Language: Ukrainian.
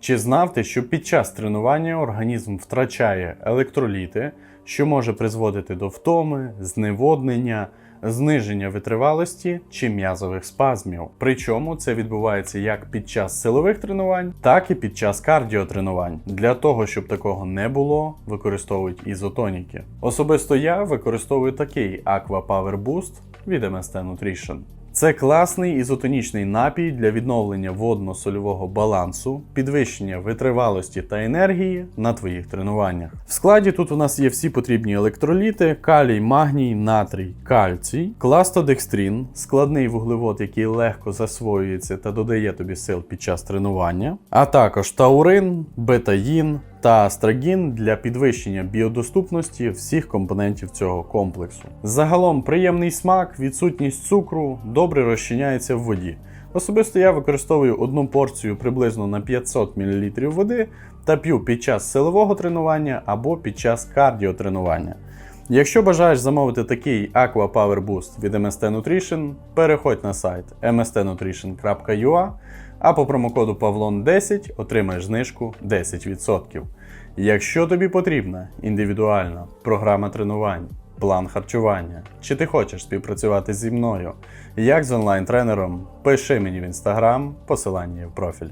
Чи знав ти, що під час тренування організм втрачає електроліти, що може призводити до втоми, зневоднення, зниження витривалості чи м'язових спазмів? Причому це відбувається як під час силових тренувань, так і під час кардіотренувань. Для того, щоб такого не було, використовують ізотоніки. Особисто я використовую такий Aqua Power Boost від MST Nutrition. Це класний ізотонічний напій для відновлення водно-сольового балансу, підвищення витривалості та енергії на твоїх тренуваннях. В складі тут у нас є всі потрібні електроліти: калій, магній, натрій, кальцій, кластодекстрін, складний вуглевод, який легко засвоюється та додає тобі сил під час тренування, а також таурин, бетаїн, та астрагін для підвищення біодоступності всіх компонентів цього комплексу. Загалом приємний смак, відсутність цукру добре розчиняється в воді. Особисто я використовую одну порцію приблизно на 500 мл води та п'ю під час силового тренування або під час кардіотренування. Якщо бажаєш замовити такий Aqua Power Boost від MST Nutrition, переходь на сайт mstnutrition.ua, а по промокоду PAVLON10 отримаєш знижку 10%. Якщо тобі потрібна індивідуальна програма тренувань, план харчування, чи ти хочеш співпрацювати зі мною, як з онлайн-тренером, пиши мені в інстаграм, посилання в профілі.